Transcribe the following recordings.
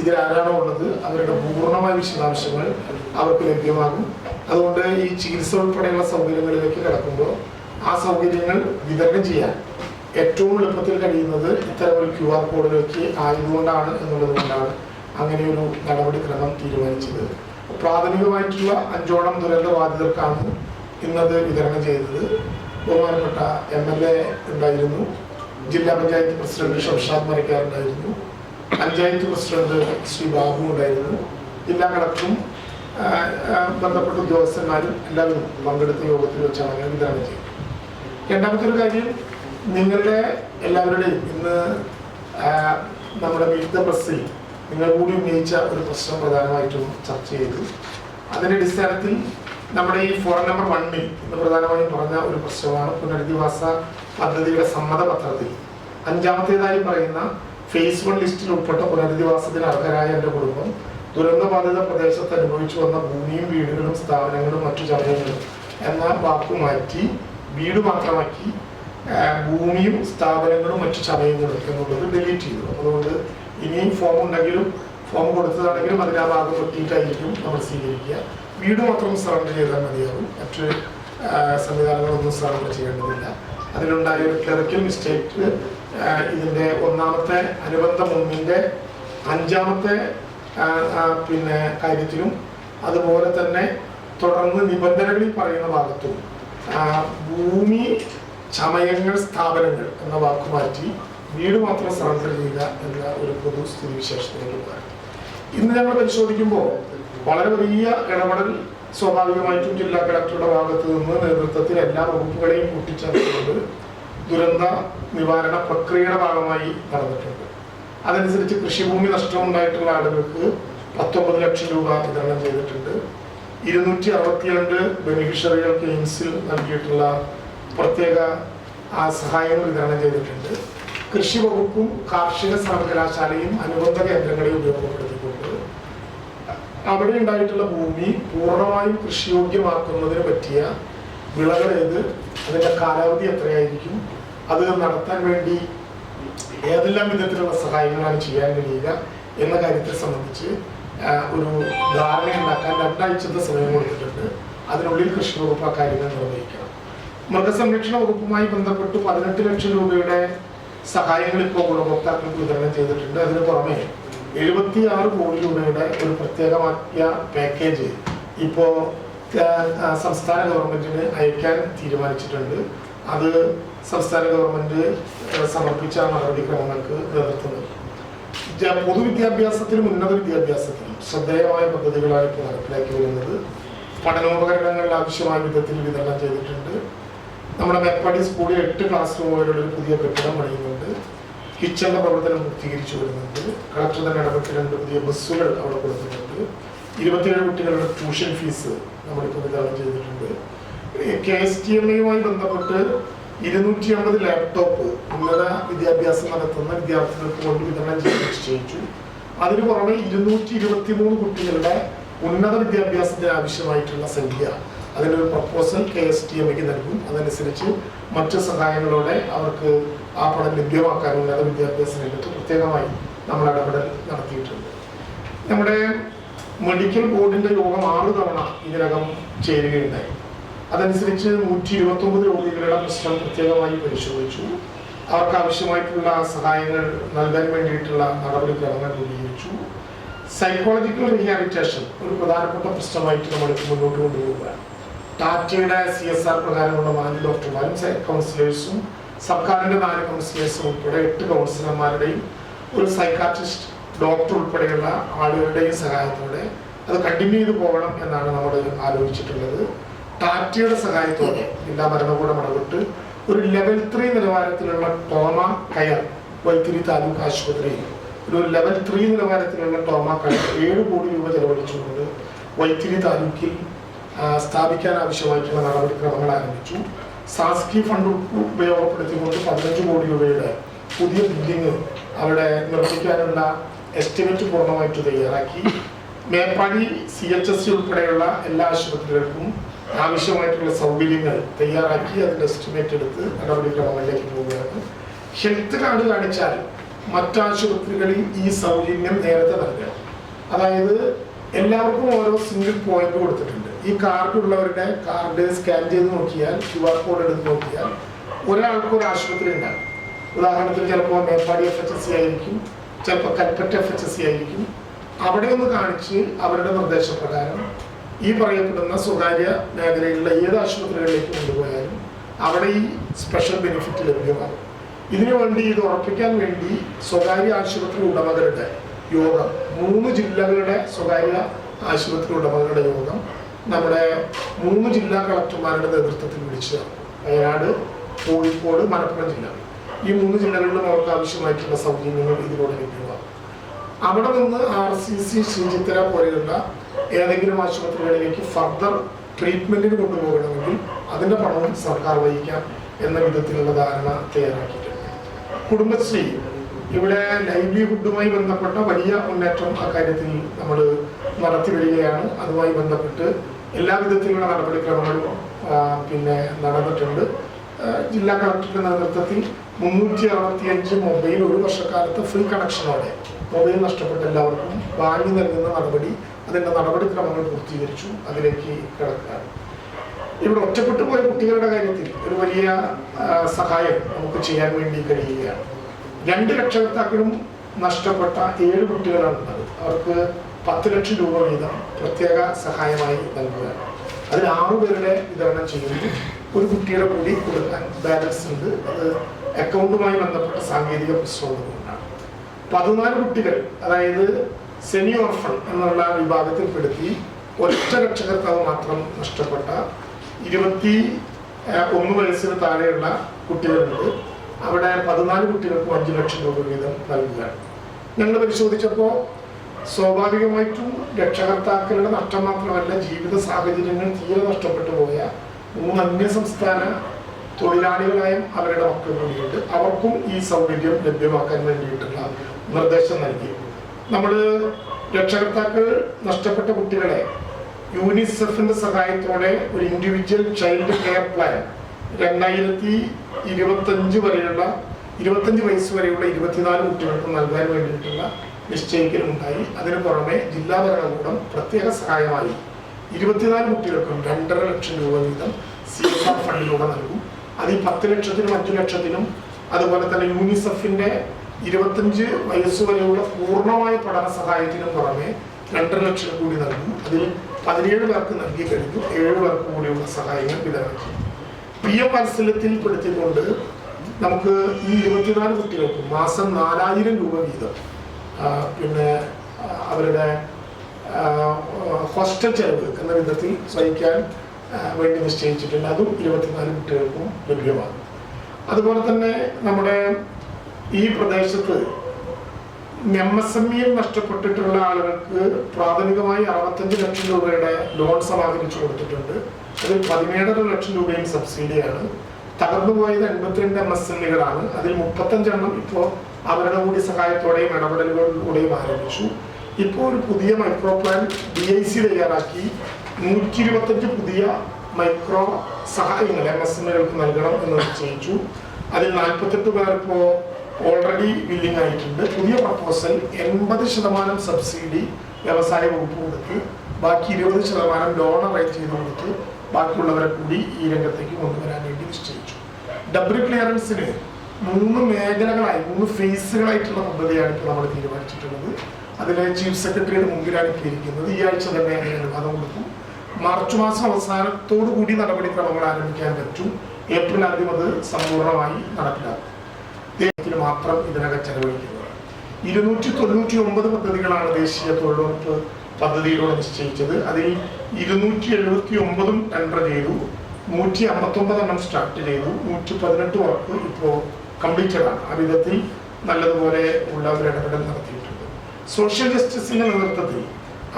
ഇതിൽ ആരാണോ ഉള്ളത് അവരുടെ പൂർണമായ വിശദാംശങ്ങൾ അവർക്ക് ലഭ്യമാകും. അതുകൊണ്ട് ഈ ചികിത്സ ഉൾപ്പെടെയുള്ള സൗകര്യങ്ങളിലേക്ക് കിടക്കുമ്പോൾ ആ സൗകര്യങ്ങൾ വിതരണം ചെയ്യാൻ ഏറ്റവും എളുപ്പത്തിൽ കഴിയുന്നത് ഇത്തരം ഒരു ക്യു ആർ കോഡിലേക്ക് ആയതുകൊണ്ടാണ് എന്നുള്ളത് കൊണ്ടാണ് അങ്ങനെ ഒരു നടപടിക്രമം തീരുമാനിച്ചത്. പ്രാഥമികമായിട്ടുള്ള അഞ്ചോളം ദുരന്ത ബാധിതർക്കാണ് ഇന്നത് വിതരണം ചെയ്തത്. ബഹുമാനപ്പെട്ട എം എൽ എ ഉണ്ടായിരുന്നു. ജില്ലാ പഞ്ചായത്ത് പ്രസിഡന്റ് ഷംഷാദ് മരക്കാറുണ്ടായിരുന്നു പഞ്ചായത്ത് പ്രസിഡന്റ് ശ്രീ ബാബു ഉണ്ടായിരുന്നു. ജില്ലാ കളക്ടറും ബന്ധപ്പെട്ട ഉദ്യോഗസ്ഥന്മാരും എല്ലാവരും പങ്കെടുത്ത യോഗത്തിൽ വെച്ചാണ് അങ്ങനെ വിതരണം ചെയ്തത് രണ്ടാമത്തെ ഒരു കാര്യം നിങ്ങളുടെ എല്ലാവരുടെയും ഇന്ന് നമ്മുടെ വിവിധ പ്രസിൽ നിങ്ങൾ കൂടി ഉന്നയിച്ച ഒരു പ്രശ്നം പ്രധാനമായിട്ടും ചർച്ച ചെയ്തു. അതിന്റെ അടിസ്ഥാനത്തിൽ നമ്മുടെ ഈ ഫോറം നമ്പർ വണ്ണിൽ ഇന്ന് പ്രധാനമായും പറഞ്ഞ ഒരു പ്രശ്നമാണ് പുനരധിവാസ പദ്ധതിയുടെ സമ്മതപത്രത്തിൽ. അഞ്ചാമത്തേതായി പറയുന്ന ഫേസ് വൺ ലിസ്റ്റിൽ ഉൾപ്പെട്ട പുനരധിവാസത്തിന് അർഹരായ എന്റെ കുടുംബം ദുരന്തബാധിത പ്രദേശത്ത് അനുഭവിച്ചു വന്ന ഭൂമിയും വീടുകളും സ്ഥാപനങ്ങളും മറ്റു ചടങ്ങുകളും എന്ന വാക്ക് മാറ്റി വീട് മാത്രമാക്കി ഭൂമിയും സ്ഥാപനങ്ങളും മറ്റു ചടങ്ങുകളും എന്നുള്ളത് ഡിലീറ്റ് ചെയ്തു. അതുകൊണ്ട് ഇനിയും ഫോം ഉണ്ടെങ്കിലും ഫോം കൊടുത്തതാണെങ്കിലും അതിന് ആ ഭാഗം പറ്റിയിട്ടായിരിക്കും നമ്മൾ സ്വീകരിക്കുക. വീട് മാത്രം സറണ്ടർ ചെയ്താൽ മതിയാകും മറ്റ് സംവിധാനങ്ങളൊന്നും സറണ്ടർ ചെയ്യേണ്ടതില്ല. അതിലുണ്ടായ ഒരു ക്ലറിക്കൽ മിസ്റ്റേക്ക് ഇതിന്റെ ഒന്നാമത്തെ അനുബന്ധ മുമ്പിന്റെ അഞ്ചാമത്തെ പിന്നെ കാര്യത്തിലും അതുപോലെ തന്നെ തുടർന്ന് നിബന്ധനകളിൽ പറയുന്ന ഭാഗത്തും ഭൂമി ചമയങ്ങൾ സ്ഥാപനങ്ങൾ എന്ന വാക്ക് മാറ്റി വീട് മാത്രം സറണ്ടർ ചെയ്യുക എന്ന ഒരു പൊതു സ്ഥിതിവിശേഷത്തിലേക്ക് മാറി ഇന്ന് ഞങ്ങൾ പരിശോധിക്കുമ്പോൾ വളരെ വലിയ ഇടപെടൽ സ്വാഭാവികമായിട്ടും ജില്ലാ കളക്ടറുടെ ഭാഗത്ത് നിന്ന് നേതൃത്വത്തിൽ എല്ലാ വകുപ്പുകളെയും കൂട്ടിച്ചേർത്തുകൊണ്ട് ദുരന്ത നിവാരണ പ്രക്രിയയുടെ ഭാഗമായി നടന്നിട്ടുണ്ട്. അതനുസരിച്ച് കൃഷിഭൂമി നഷ്ടമുണ്ടായിട്ടുള്ള ആളുകൾക്ക് പത്തൊമ്പത് ലക്ഷം രൂപ വിതരണം ചെയ്തിട്ടുണ്ട്. ഇരുന്നൂറ്റി അറുപത്തിരണ്ട് ബെനിഫിഷ്യറികൾക്ക് എയിംസിൽ നൽകിയിട്ടുള്ള പ്രത്യേക ആ, സഹായങ്ങൾ വിതരണം ചെയ്തിട്ടുണ്ട്. കൃഷി വകുപ്പും കാർഷിക സർവകലാശാലയും അനുബന്ധ കേന്ദ്രങ്ങളെയും ഉപയോഗപ്പെടുത്തിക്കൊണ്ട് അവിടെ ഉണ്ടായിട്ടുള്ള ഭൂമി പൂർണമായും കൃഷിയോഗ്യമാക്കുന്നതിന് പറ്റിയ വിളകൾ ഏത്? അതിന്റെ കാലാവധി എത്രയായിരിക്കും? അത് നടത്താൻ വേണ്ടി ഏതെല്ലാം വിധത്തിലുള്ള സഹായങ്ങളാണ് ചെയ്യാൻ കഴിയുക എന്ന കാര്യത്തെ സംബന്ധിച്ച് ഒരു ധാരണ ഉണ്ടാക്കാൻ രണ്ടാഴ്ചത്തെ സമയം കൊടുത്തിട്ടുണ്ട്. അതിനുള്ളിൽ കൃഷി വകുപ്പ് ആ കാര്യങ്ങൾ നിർവഹിക്കണം. മൃഗസംരക്ഷണ വകുപ്പുമായി ബന്ധപ്പെട്ട് പതിനെട്ട് ലക്ഷം രൂപയുടെ സഹായങ്ങൾ ഇപ്പോൾ ഗുണഭോക്താക്കൾക്ക് വിതരണം ചെയ്തിട്ടുണ്ട്. അതിന് പുറമെ എഴുപത്തി ആറ് കോടി രൂപയുടെ ഒരു പ്രത്യേകമായ പാക്കേജ് ഇപ്പോ ആ, ആ, സംസ്ഥാന ഗവൺമെന്റിന് അയക്കാൻ തീരുമാനിച്ചിട്ടുണ്ട്. അത് സംസ്ഥാന ഗവൺമെന്റ് സമർപ്പിച്ച നടപടിക്രമങ്ങൾക്ക് നേതൃത്വം നൽകും. പൊതുവിദ്യാഭ്യാസത്തിലും ഉന്നത വിദ്യാഭ്യാസത്തിലും ശ്രദ്ധേയമായ പദ്ധതികളാണ് ഇപ്പോൾ നടപ്പിലാക്കി വരുന്നത്. പഠനോപകരണങ്ങളിൽ ആവശ്യമായ വിധത്തിൽ വിതരണം ചെയ്തിട്ടുണ്ട്. നമ്മുടെ മേപ്പാടി സ്കൂളിൽ എട്ട് ക്ലാസ് റൂമുകളിലൊരു പുതിയ കെട്ടിടം പണിയുന്നുണ്ട്. കിച്ചണിന്റെ പ്രവർത്തനം പൂർത്തീകരിച്ചു വരുന്നുണ്ട്. കളക്ടർ തന്നെ ഇടപെട്ട് രണ്ട് പുതിയ ബസ്സുകൾ അവിടെ കൊടുക്കുന്നുണ്ട്. ഇരുപത്തിയേഴ് കുട്ടികളുടെ ട്യൂഷൻ ഫീസ് നമ്മളിപ്പോൾ വിതരണം ചെയ്തിട്ടുണ്ട്. കെ എസ് ടി എം എയുമായി ബന്ധപ്പെട്ട് ഇരുന്നൂറ്റി അമ്പത് ലാപ്ടോപ്പ് ഉന്നത വിദ്യാഭ്യാസം നടത്തുന്ന വിദ്യാർത്ഥികൾക്ക് കൊണ്ട് വിതരണം ചെയ്ത് നിശ്ചയിച്ചു. അതിനു പുറമെ ഇരുന്നൂറ്റി ഇരുപത്തി മൂന്ന് കുട്ടികളുടെ ഉന്നത വിദ്യാഭ്യാസത്തിന് ആവശ്യമായിട്ടുള്ള സംഖ്യ അതിനൊരു പ്രപ്പോസൽ കെ എസ് ടി എമ്മയ്ക്ക് നൽകും. അതനുസരിച്ച് മറ്റ് സഹായങ്ങളോടെ അവർക്ക് ആ പണം ലഭ്യമാക്കാൻ ഉന്നത വിദ്യാഭ്യാസ രംഗത്ത് പ്രത്യേകമായി നമ്മൾ ഇടപെടൽ നടത്തിയിട്ടുണ്ട്. നമ്മുടെ മെഡിക്കൽ ബോർഡിന്റെ യോഗം ആറ് തവണ ഇതിനകം ചേരുകയുണ്ടായി. അതനുസരിച്ച് നൂറ്റി ഇരുപത്തി ഒമ്പത് രോഗികളുടെ പ്രശ്നം പ്രത്യേകമായി പരിശോധിച്ചു. അവർക്ക് ആവശ്യമായിട്ടുള്ള സഹായങ്ങൾ നൽകാൻ വേണ്ടിയിട്ടുള്ള നടപടിക്രമങ്ങൾ രൂപീകരിച്ചു. സൈക്കോളജിക്കൽ റീഹാബിറ്റേഷൻ ഒരു പ്രധാനപ്പെട്ട പ്രശ്നമായിട്ട് നമ്മൾ മുന്നോട്ട് കൊണ്ടുപോകുകയാണ് ടാറ്റയുടെ സി എസ് ആർ പ്രകാരമുള്ള നാല് ഡോക്ടർമാരും കൗൺസിലേഴ്സും സർക്കാരിന്റെ നാല് കൗൺസിലേഴ്സും ഉൾപ്പെടെ എട്ട് കൗൺസിലർമാരുടെയും ഒരു സൈക്കാട്രിസ്റ്റ് ഡോക്ടർ ഉൾപ്പെടെയുള്ള ആളുകളുടെയും സഹായത്തോടെ അത് കണ്ടിന്യൂ ചെയ്ത് പോകണം എന്നാണ് നമ്മൾ ആലോചിച്ചിട്ടുള്ളത്. ടാറ്റയുടെ സഹായത്തോടെ ജില്ലാ ഭരണകൂടം ഇടപെട്ട് ഒരു ലെവൽ ത്രീ നിലവാരത്തിലുള്ള ടോമ കയർ വൈത്തിരി താലൂക്ക് ആശുപത്രിയിൽ ഒരു ലെവൽ ത്രീ നിലവാരത്തിലുള്ള ടോമ കയർ ഏഴ് കോടി രൂപ ചെലവഴിച്ചുകൊണ്ട് വൈത്തിരി താലൂക്കിൽ സ്ഥാപിക്കാൻ ആവശ്യമായിട്ടുള്ള നടപടിക്രമങ്ങൾ ആരംഭിച്ചു. സാസ്കി ഫണ്ട് ഉപയോഗപ്പെടുത്തിക്കൊണ്ട് പതിനഞ്ച് കോടി രൂപയുടെ പുതിയ ബിൽഡിംഗ് അവിടെ നിർമ്മിക്കാനുള്ള എസ്റ്റിമേറ്റ് പൂർണമായിട്ട് തയ്യാറാക്കി. Meppadi C H S C ഉൾപ്പെടെയുള്ള എല്ലാ ആശുപത്രികൾക്കും ആവശ്യമായിട്ടുള്ള സൗകര്യങ്ങൾ തയ്യാറാക്കി അതിന്റെ എസ്റ്റിമേറ്റ് എടുത്ത് നടപടിക്രമങ്ങളിലേക്ക് പോവുകയാണ് ഹെൽത്ത് കാർഡ് കാണിച്ചാൽ മറ്റാശുപത്രികളിൽ ഈ സൗജന്യം നേരത്തെ നൽകണം. അതായത് എല്ലാവർക്കും ഓരോ സിംഗിൾ പോയിന്റ് കൊടുത്തിട്ടുണ്ട്. ഈ കാർഡ് ഉള്ളവരുടെ കാർഡ് സ്കാൻ ചെയ്ത് നോക്കിയാൽ ക്യു ആർ കോഡ് എടുത്ത് നോക്കിയാൽ ഒരാൾക്ക് ഒരു ആശുപത്രി ഉണ്ടാകും. ഉദാഹരണത്തിന് ചിലപ്പോൾ Meppadi F H S C ആയിരിക്കും. ചിലപ്പോൾ Kalpetta F H S C ആയിരിക്കും. അവിടെ ഒന്ന് കാണിച്ച് അവരുടെ നിർദ്ദേശപ്രകാരം ഈ പറയപ്പെടുന്ന സ്വകാര്യ മേഖലയിലുള്ള ഏത് ആശുപത്രികളിലേക്ക് കൊണ്ടുപോയാലും അവിടെ ഈ സ്പെഷ്യൽ ബെനിഫിറ്റ് ലഭ്യമാകും. ഇതിനു വേണ്ടി ഇത് ഉറപ്പിക്കാൻ വേണ്ടി സ്വകാര്യ ആശുപത്രി ഉടമകളുടെ യോഗം മൂന്ന് ജില്ലകളുടെ സ്വകാര്യ ആശുപത്രി ഉടമകളുടെ യോഗം നമ്മുടെ മൂന്ന് ജില്ലാ കളക്ടർമാരുടെ നേതൃത്വത്തിൽ വിളിച്ചതാണ്. വയനാട് കോഴിക്കോട് മലപ്പുറം ജില്ല. ഈ മൂന്ന് ജില്ലകളിലും അവർക്ക് ആവശ്യമായിട്ടുള്ള സൗകര്യങ്ങൾ ഇതിലൂടെ ലഭ്യമാണ്. അവിടെ നിന്ന് ആർ സി സി ശ്രീചിത്ര പോലെയുള്ള ഏതെങ്കിലും ആശുപത്രികളിലേക്ക് ഫർദർ ട്രീറ്റ്മെന്റിന് കൊണ്ടുപോകണമെങ്കിൽ അതിന്റെ പണവും സർക്കാർ വഹിക്കാം എന്ന വിധത്തിലുള്ള ധാരണ തയ്യാറാക്കിയിട്ടുണ്ട്. കുടുംബശ്രീ ഇവിടെ ലൈവ്ലിഹുഡുമായി ബന്ധപ്പെട്ട വലിയ മുന്നേറ്റം അക്കാര്യത്തിൽ നമ്മൾ നടത്തി വരികയാണ്. അതുമായി ബന്ധപ്പെട്ട് എല്ലാ വിധത്തിലുള്ള നടപടിക്രമങ്ങളും പിന്നെ നടന്നിട്ടുണ്ട്. ജില്ലാ കളക്ടറുടെ നേതൃത്വത്തിൽ മുന്നൂറ്റി അറുപത്തിയഞ്ച് മൊബൈൽ ഒരു വർഷക്കാലത്ത് ഫുൾ കണക്ഷനോടെ മൊബൈൽ നഷ്ടപ്പെട്ട എല്ലാവർക്കും വാങ്ങി നൽകുന്ന നടപടി അതിന്റെ നടപടിക്രമങ്ങൾ പൂർത്തീകരിച്ചു. അതിലേക്ക് കിടക്കുകയാണ് ഇവിടെ ഒറ്റപ്പെട്ടു പോയ കുട്ടികളുടെ കാര്യത്തിൽ ഒരു വലിയ സഹായം നമുക്ക് ചെയ്യാൻ വേണ്ടി കഴിയുകയാണ്. രണ്ട് രക്ഷകർത്താക്കളും നഷ്ടപ്പെട്ട ഏഴ് കുട്ടികളാണ് ഉള്ളത് അവർക്ക് പത്ത് ലക്ഷം രൂപ വീതം പ്രത്യേക സഹായമായി നൽകുകയാണ്. അതിൽ ആറു പേരുടെ വിതരണം ചെയ്യുന്നു ഒരു കുട്ടിയുടെ കൂടി കൊടുക്കാൻ ബാലൻസ് ഉണ്ട്. അത് അക്കൗണ്ടുമായി ബന്ധപ്പെട്ട സാങ്കേതിക കൊണ്ടാണ്. പതിനാല് കുട്ടികൾ അതായത് സെമി ഓർഫൺ എന്നുള്ള വിഭാഗത്തിൽപ്പെടുത്തി ഒറ്റ രക്ഷകർത്താവ് മാത്രം നഷ്ടപ്പെട്ട ഇരുപത്തി ഒന്ന് വയസ്സിന് താഴെയുള്ള കുട്ടികളുണ്ട്. അവിടെ പതിനാല് കുട്ടികൾക്കും അഞ്ച് ലക്ഷം രൂപ വീതം നൽകുകയാണ്. ഞങ്ങൾ പരിശോധിച്ചപ്പോൾ സ്വാഭാവികമായിട്ടും രക്ഷകർത്താക്കളുടെ നഷ്ടം മാത്രമല്ല ജീവിത സാഹചര്യങ്ങൾ തീരെ നഷ്ടപ്പെട്ടു പോയ മൂന്ന് അന്യ സംസ്ഥാന തൊഴിലാളികളായും അവരുടെ മക്കൾ അവർക്കും ഈ സൗകര്യം ലഭ്യമാക്കാൻ വേണ്ടിയിട്ടുള്ള നിർദ്ദേശം നൽകി. നമ്മൾ രക്ഷകർത്താക്കൾ നഷ്ടപ്പെട്ട കുട്ടികളെ യൂണിസെഫിന്റെ സഹായത്തോടെ ഒരു ഇൻഡിവിജ്വൽ ചൈൽഡ് കെയർ പ്ലാൻ രണ്ടായിരത്തി ഇരുപത്തഞ്ച് വരെയുള്ള ഇരുപത്തഞ്ച് വയസ്സ് വരെയുള്ള ഇരുപത്തിനാല് കുട്ടികൾക്ക് നൽകാൻ വേണ്ടിയിട്ടുള്ള നിശ്ചയിക്കലുണ്ടായി. അതിനു പുറമെ ജില്ലാ ഭരണകൂടം പ്രത്യേക സഹായമായി ഇരുപത്തിനാല് കുട്ടികൾക്കും രണ്ടര ലക്ഷം രൂപ വീതം സി എസ് ആർ ഫണ്ടിലൂടെ നൽകും. അത് ഈ പത്ത് ലക്ഷത്തിനും അഞ്ചു ലക്ഷത്തിനും അതുപോലെ തന്നെ യൂണിസെഫിന്റെ ഇരുപത്തഞ്ച് വയസ്സുവരെയുള്ള പൂർണമായ പഠന സഹായത്തിനും പുറമെ രണ്ടര ലക്ഷം കൂടി നൽകും. അതിൽ പതിനേഴ് പേർക്ക് നൽകി കഴിഞ്ഞു ഏഴ് പേർക്ക് കൂടിയുള്ള സഹായങ്ങൾ വിതരണം. ചെയ്യും പി എം വാത്സല്യത്തിൽ പെടുത്തിക്കൊണ്ട് നമുക്ക് ഈ ഇരുപത്തിനാല് കുട്ടികൾക്കും മാസം നാലായിരം രൂപ വീതം പിന്നെ അവരുടെ ഹോസ്റ്റൽ ചെലവ് എന്ന വിധത്തിൽ വഹിക്കാൻ ആ, വേണ്ടി നിശ്ചയിച്ചിട്ടുണ്ട് അതും ഇരുപത്തിനാല് കുട്ടികൾക്കും ലഭ്യമാണ്. അതുപോലെ തന്നെ നമ്മുടെ ഈ പ്രദേശത്ത് എം എസ് എം ഇയിൽ നഷ്ടപ്പെട്ടിട്ടുള്ള ആളുകൾക്ക് പ്രാഥമികമായി അറുപത്തഞ്ച് ലക്ഷം രൂപയുടെ ലോൺ സമാഹരിച്ചു കൊടുത്തിട്ടുണ്ട്. അതിൽ പതിനേഴര ലക്ഷം രൂപയും സബ്സിഡിയാണ് തകർന്നു പോയത് എൺപത്തിരണ്ട് എം എസ് എം ഇകളാണ് അതിൽ മുപ്പത്തഞ്ചെണ്ണം ഇപ്പോൾ അവരുടെ കൂടി സഹായത്തോടെയും ഇടപെടലുകളിലൂടെയും ആരംഭിച്ചു. ഇപ്പോൾ ഒരു പുതിയ micro plan D I C തയ്യാറാക്കി. നൂറ്റി ഇരുപത്തഞ്ച് പുതിയ മൈക്രോ സഹായങ്ങൾ എം എസ് എമ്മുകൾക്ക് നൽകണം എന്ന് നിശ്ചയിച്ചു. അതിൽ നാൽപ്പത്തെട്ട് പേർ ഇപ്പോൾ ഓൾറെഡി ബില്ലിംഗ് ആയിട്ടുണ്ട്. പുതിയ പ്രപ്പോസൽ എൺപത് ശതമാനം സബ്സിഡി വ്യവസായ വകുപ്പ് കൊടുത്ത് ബാക്കി ഇരുപത് ശതമാനം ലോൺ അറേഞ്ച് ചെയ്ത് കൊടുത്ത് ബാക്കിയുള്ളവരെ കൂടി ഈ രംഗത്തേക്ക് കൊണ്ടുവരാൻ വേണ്ടി നിശ്ചയിച്ചു. ഡബ്ലി ക്ലിയറൻസിന് മൂന്ന് മേഖലകളായി മൂന്ന് ഫേസുകളായിട്ടുള്ള പദ്ധതിയാണ് ഇപ്പോൾ നമ്മൾ തീരുമാനിച്ചിട്ടുള്ളത്. അതിൽ ചീഫ് സെക്രട്ടറിയുടെ മുമ്പിലാണ് ഇരിക്കുന്നത്. ഈ ആഴ്ച തന്നെ അതിന് കൊടുക്കും. മാർച്ച് മാസം അവസാനത്തോടു കൂടി നടപടിക്രമങ്ങൾ ആരംഭിക്കാൻ പറ്റും. ഏപ്രിൽ ആദ്യം അത് സമ്പൂർണമായി നടപ്പിലാക്കും. ദേഹത്തിന് മാത്രം ഇതിനകം ചെലവഴിക്കുന്നത്. ഇരുന്നൂറ്റി തൊണ്ണൂറ്റി ഒമ്പത് പദ്ധതികളാണ് ദേശീയ തൊഴിലുറപ്പ് പദ്ധതിയിലൂടെ നിശ്ചയിച്ചത്. അതിൽ ഇരുന്നൂറ്റി എഴുപത്തി ഒമ്പതും ടെൻഡർ ചെയ്തു. നൂറ്റി അമ്പത്തൊമ്പത് എണ്ണം സ്റ്റാർട്ട് ചെയ്തു. നൂറ്റി പതിനെട്ട് വർക്ക് ഇപ്പോൾ കംപ്ലീറ്റഡ് ആണ് ആ വിധത്തിൽ നല്ലതുപോലെ ഉള്ള ഒരു ഇടപെടൽ നടത്തിയിട്ടുണ്ട്. സോഷ്യൽ ജസ്റ്റിസിന്റെ നേതൃത്വത്തിൽ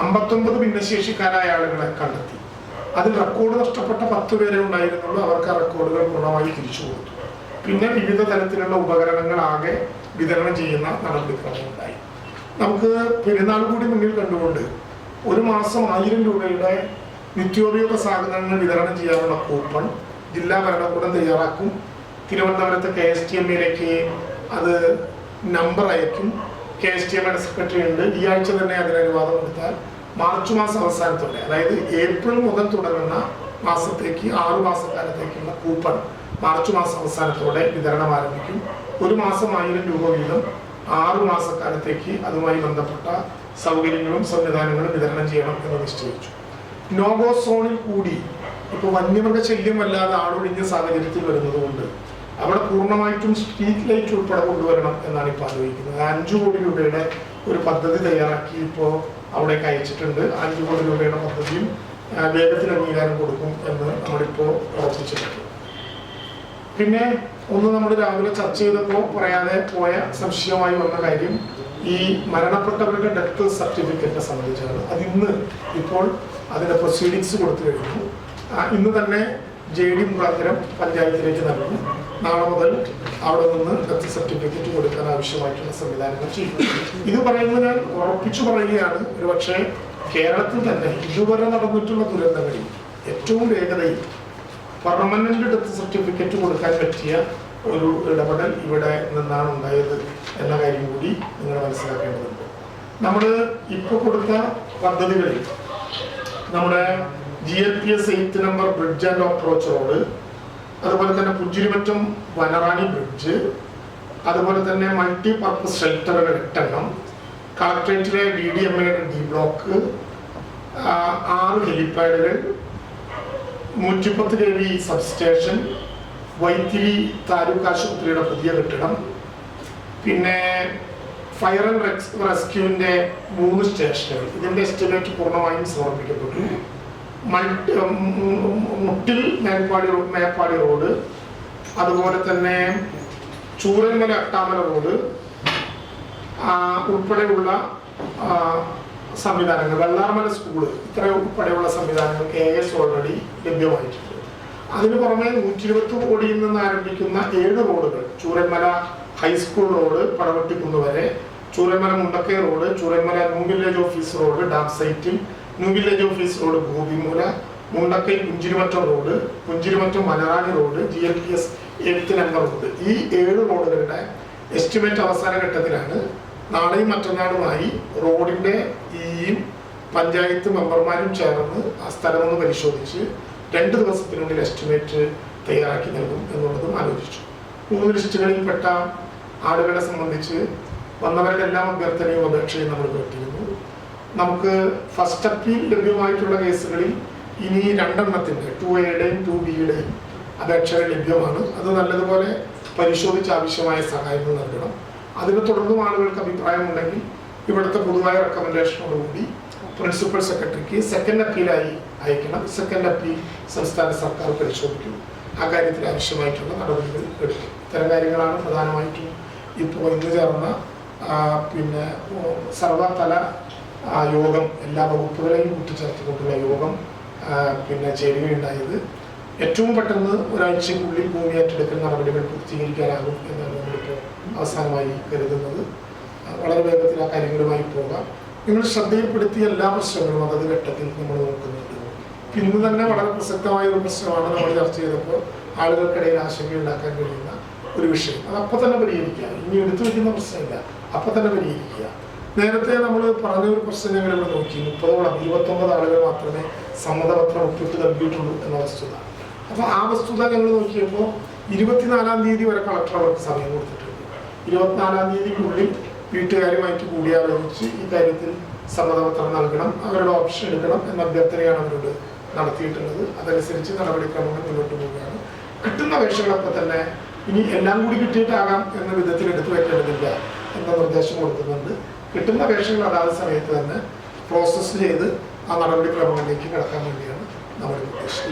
അമ്പത്തൊമ്പത് ഭിന്നശേഷിക്കാരായ ആളുകളെ കണ്ടെത്തി. അതിൽ റെക്കോർഡ് നഷ്ടപ്പെട്ട പത്ത് പേരെ ഉണ്ടായിരുന്നുള്ളൂ. അവർക്ക് ആ റെക്കോർഡുകൾ പൂർണമായി തിരിച്ചു കൊടുത്തു. പിന്നെ വിവിധ തരത്തിലുള്ള ഉപകരണങ്ങൾ ആകെ വിതരണം ചെയ്യുന്ന നടപടിക്രമം ഉണ്ടായി. നമുക്ക് പെരുന്നാൾ കൂടി മുന്നിൽ കണ്ടുകൊണ്ട് ഒരു മാസം ആയിരം രൂപയുടെ നിത്യോപയോഗ സാധനങ്ങൾ വിതരണം ചെയ്യാനുള്ള കൂപ്പൺ ജില്ലാ ഭരണകൂടം തയ്യാറാക്കും. തിരുവനന്തപുരത്തെ കെ എസ് ടി എമ്മിലേക്ക് അത് നമ്പർ അയക്കും. കെ എസ് ടി എമ്മയുടെ സെക്രട്ടറി ഉണ്ട് ഈ ആഴ്ച തന്നെ അതിന് അനുവാദം കൊടുത്താൽ മാർച്ച് മാസം അവസാനത്തോടെ അതായത് ഏപ്രിൽ മുതൽ തുടങ്ങുന്ന മാസത്തേക്ക് ആറു മാസക്കാലത്തേക്കുള്ള കൂപ്പൺ മാർച്ച് മാസം അവസാനത്തോടെ വിതരണം ആരംഭിക്കും. ഒരു മാസം ആയിരം രൂപ വീതം ആറു മാസക്കാലത്തേക്ക് അതുമായി ബന്ധപ്പെട്ട സൗകര്യങ്ങളും സംവിധാനങ്ങളും വിതരണം ചെയ്യണം എന്ന് നിശ്ചയിച്ചു. നോഗോ സോണിൽ കൂടി ഇപ്പൊ വന്യമൃഗ ശല്യം വല്ലാതെ ആളൊഴിഞ്ഞ സാഹചര്യത്തിൽ വരുന്നത് കൊണ്ട് അവിടെ പൂർണമായിട്ടും സ്ട്രീറ്റ് ലൈറ്റ് ഉൾപ്പെടെ കൊണ്ടുവരണം എന്നാണ് ഇപ്പോൾ ആലോചിക്കുന്നത്. അഞ്ചു കോടി രൂപയുടെ ഒരു പദ്ധതി തയ്യാറാക്കി ഇപ്പോൾ അവിടേക്ക് അയച്ചിട്ടുണ്ട്. അഞ്ചു കോടി രൂപയുടെ പദ്ധതിയും വേഗത്തിൽ അംഗീകാരം കൊടുക്കും എന്ന് നമ്മളിപ്പോൾ ഉറപ്പിച്ചിട്ടുണ്ട്. പിന്നെ ഒന്ന് നമ്മൾ രാവിലെ ചർച്ച ചെയ്തപ്പോൾ പറയാതെ പോയ സംശയമായി വന്ന കാര്യം ഈ മരണപ്പെട്ടവരുടെ ഡെത്ത് സർട്ടിഫിക്കറ്റിനെ സംബന്ധിച്ചാണ്. അത് ഇന്ന് ഇപ്പോൾ അതിന്റെ പ്രൊസീഡിങ്സ് കൊടുത്തു കഴിഞ്ഞു. ഇന്ന് തന്നെ ജെ ഡി മുഖാന്തരം പഞ്ചായത്തിലേക്ക് നൽകും. നാളെ മുതൽ അവിടെ നിന്ന് ഡെത്ത് സർട്ടിഫിക്കറ്റ് കൊടുക്കാൻ ആവശ്യമായിട്ടുള്ള സംവിധാനങ്ങൾ ചെയ്യും ഇത് പറയുന്നത് ഞാൻ ഉറപ്പിച്ചു പറയുകയാണ് ഒരു പക്ഷേ കേരളത്തിൽ തന്നെ ഇതുവരെ നടന്നിട്ടുള്ള ദുരന്തങ്ങളിൽ ഏറ്റവും വേഗതയിൽ പെർമനന്റ് ഡെത്ത് സർട്ടിഫിക്കറ്റ് കൊടുക്കാൻ പറ്റിയ ഒരു ഇടപെടൽ ഇവിടെ നിന്നാണ് ഉണ്ടായത് എന്ന കാര്യം കൂടി നിങ്ങൾ മനസ്സിലാക്കേണ്ടതുണ്ട്. നമ്മൾ ഇപ്പോൾ കൊടുത്ത പദ്ധതികളിൽ നമ്മുടെ G L P S eight number bridge and approach road അതുപോലെ തന്നെ പുഞ്ചിരിമറ്റം വനറാണി ബ്രിഡ്ജ് അതുപോലെ തന്നെ മൾട്ടി പർപ്പസ് ഷെൽട്ടറുകൾ എട്ടെണ്ണം. കളക്ട്രേറ്റിലെ ഡി ഡി എം എയുടെ ഡി ബ്ലോക്ക് ആറ് ഹെലിപ്പാഡുകൾ നൂറ്റിപ്പത്ത് K V substation Vythiri taluk ആശുപത്രിയുടെ പുതിയ കെട്ടിടം. പിന്നെ ഫയർ ആൻഡ് റെസ്ക്യൂവിന്റെ മൂന്ന് സ്റ്റേഷനുകൾ. ഇതിന്റെ എസ്റ്റിമേറ്റ് പൂർണമായും സമർപ്പിക്കപ്പെട്ടു. മൾട്ടി മുട്ടിൽ മേൽപ്പാടി റോഡ് മേപ്പാടി റോഡ് അതുപോലെ തന്നെ ചൂരന്മല അട്ടാമല റോഡ് ഉൾപ്പെടെയുള്ള സംവിധാനങ്ങൾ വെള്ളാർമല സ്കൂൾ ഇത്ര ഉൾപ്പെടെയുള്ള സംവിധാനങ്ങൾ കെ എസ് ഓൾറെഡി ലഭ്യമായിട്ടുണ്ട്. അതിനു പുറമെ നൂറ്റി ഇരുപത്തി കോടിയിൽ നിന്ന് ആരംഭിക്കുന്ന ഏഴ് റോഡുകൾ ചൂരന്മല ഹൈസ്കൂൾ റോഡ് പടവട്ടിക്കുന്ന് വരെ Chooralmala Mundakkai road Chooralmala new village office road dam സൈറ്റിൽ new village office road Gopimoola Mundakkai Punchirimattam road Punchirimattam Malarani road G L P S eighth number road. ഈ ഏഴ് റോഡുകളുടെ എസ്റ്റിമേറ്റ് അവസാന ഘട്ടത്തിലാണ് നാളെയും മറ്റന്നാളുമായി റോഡിന്റെ ഈ പഞ്ചായത്ത് മെമ്പർമാരും ചേർന്ന് ആ സ്ഥലമൊന്ന് പരിശോധിച്ച് രണ്ട് ദിവസത്തിനുള്ളിൽ എസ്റ്റിമേറ്റ് തയ്യാറാക്കി നൽകും എന്നുള്ളതും ആലോചിച്ചു. മൂന്ന് ലിസ്റ്റുകളിൽപ്പെട്ട ആളുകളെ സംബന്ധിച്ച് വന്നവരുടെ എല്ലാം അഭ്യർത്ഥനയും അപേക്ഷയും നമ്മൾ കേട്ടിരുന്നു നമുക്ക് ഫസ്റ്റ് അപ്പീൽ ലഭ്യമായിട്ടുള്ള കേസുകളിൽ ഇനി രണ്ടെണ്ണത്തിന്റെ ടു എയുടെയും ടു ബിയുടെയും അപേക്ഷകൾ ലഭ്യമാണ്. അത് നല്ലതുപോലെ പരിശോധിച്ച് ആവശ്യമായ സഹായങ്ങൾ നൽകണം. അതിനെ തുടർന്നും ആളുകൾക്ക് അഭിപ്രായമുണ്ടെങ്കിൽ ഇവിടുത്തെ പൊതുവായ റെക്കമെൻഡേഷനോടുകൂടി പ്രിൻസിപ്പൽ സെക്രട്ടറിക്ക് സെക്കൻഡ് അപ്പീലായി അയക്കണം. സെക്കൻഡ് അപ്പീൽ സംസ്ഥാന സർക്കാർ പരിശോധിക്കും. ആ കാര്യത്തിൽ ആവശ്യമായിട്ടുള്ള നടപടികൾ എടുക്കും. ഇത്തരം കാര്യങ്ങളാണ് പ്രധാനമായിട്ടും ഇപ്പോൾ ഇന്ന് ചേർന്ന പിന്നെ സർവതല ആ, യോഗം എല്ലാ വകുപ്പുകളെയും കൂട്ടിച്ചേർത്തുകൊണ്ടുള്ള യോഗം പിന്നെ ചേരുകയുണ്ടായത് ഏറ്റവും പെട്ടെന്ന് ഒരാഴ്ചക്കുള്ളിൽ ഭൂമി ഏറ്റെടുക്കൽ നടപടികൾ പൂർത്തീകരിക്കാനാകും എന്നാണ് നമ്മളിപ്പോൾ അവസാനമായി കരുതുന്നത്. വളരെ വേഗത്തിൽ ആ കാര്യങ്ങളുമായി പോകാം. നിങ്ങൾ ശ്രദ്ധയിൽപ്പെടുത്തിയ എല്ലാ പ്രശ്നങ്ങളും അതത് ഘട്ടത്തിൽ നമ്മൾ നോക്കുന്നുണ്ട്. ഇന്ന് തന്നെ വളരെ പ്രസക്തമായ ഒരു പ്രശ്നമാണ് നമ്മൾ ചർച്ച ചെയ്തപ്പോൾ ആളുകൾക്കിടയിൽ ആശങ്കയുണ്ടാക്കാൻ കഴിയുന്ന ഒരു വിഷയം. അത് അപ്പം തന്നെ പരിഹരിക്കുക ഇനി എടുത്തു വയ്ക്കുന്ന പ്രശ്നമില്ല. അപ്പം തന്നെ പരിഹരിക്കുക നേരത്തെ നമ്മൾ പറഞ്ഞ ഒരു പ്രശ്നം ഞങ്ങൾ ഇവിടെ നോക്കി. മുപ്പതോളം ഇരുപത്തൊമ്പത് ആളുകൾ മാത്രമേ സമ്മതപത്രം ഒപ്പിട്ട് നൽകിയിട്ടുള്ളൂ എന്ന വസ്തുത. അപ്പൊ ആ വസ്തുത ഞങ്ങൾ നോക്കിയപ്പോൾ ഇരുപത്തിനാലാം തീയതി വരെ കളക്ടർ അവർക്ക് സമയം കൊടുത്തിട്ടുണ്ട്. ഇരുപത്തിനാലാം തീയതിക്കുള്ളിൽ വീട്ടുകാരുമായിട്ട് കൂടിയാലോചിച്ച് ഈ കാര്യത്തിൽ സമ്മതപത്രം നൽകണം അവരുടെ ഓപ്ഷൻ എടുക്കണം എന്ന അഭ്യർത്ഥനയാണ് അവരോട് നടത്തിയിട്ടുള്ളത്. അതനുസരിച്ച് നടപടിക്രമങ്ങൾ മുന്നോട്ട് പോവുകയാണ്. കിട്ടുന്ന അപേക്ഷകളൊക്കെ തന്നെ ഇനി എല്ലാം കൂടി കിട്ടിയിട്ടാകാം എന്ന വിധത്തിൽ എടുത്തു വയ്ക്കേണ്ടതില്ല എന്ന നിർദ്ദേശം കൊടുക്കുന്നുണ്ട്. കിട്ടുന്ന അപേക്ഷകൾ അതാത് സമയത്ത് തന്നെ പ്രോസസ്സ് ചെയ്ത് ആ നടപടിക്രമങ്ങളിലേക്ക് കടക്കാൻ വേണ്ടിയാണ് നമ്മുടെ ഉദ്ദേശം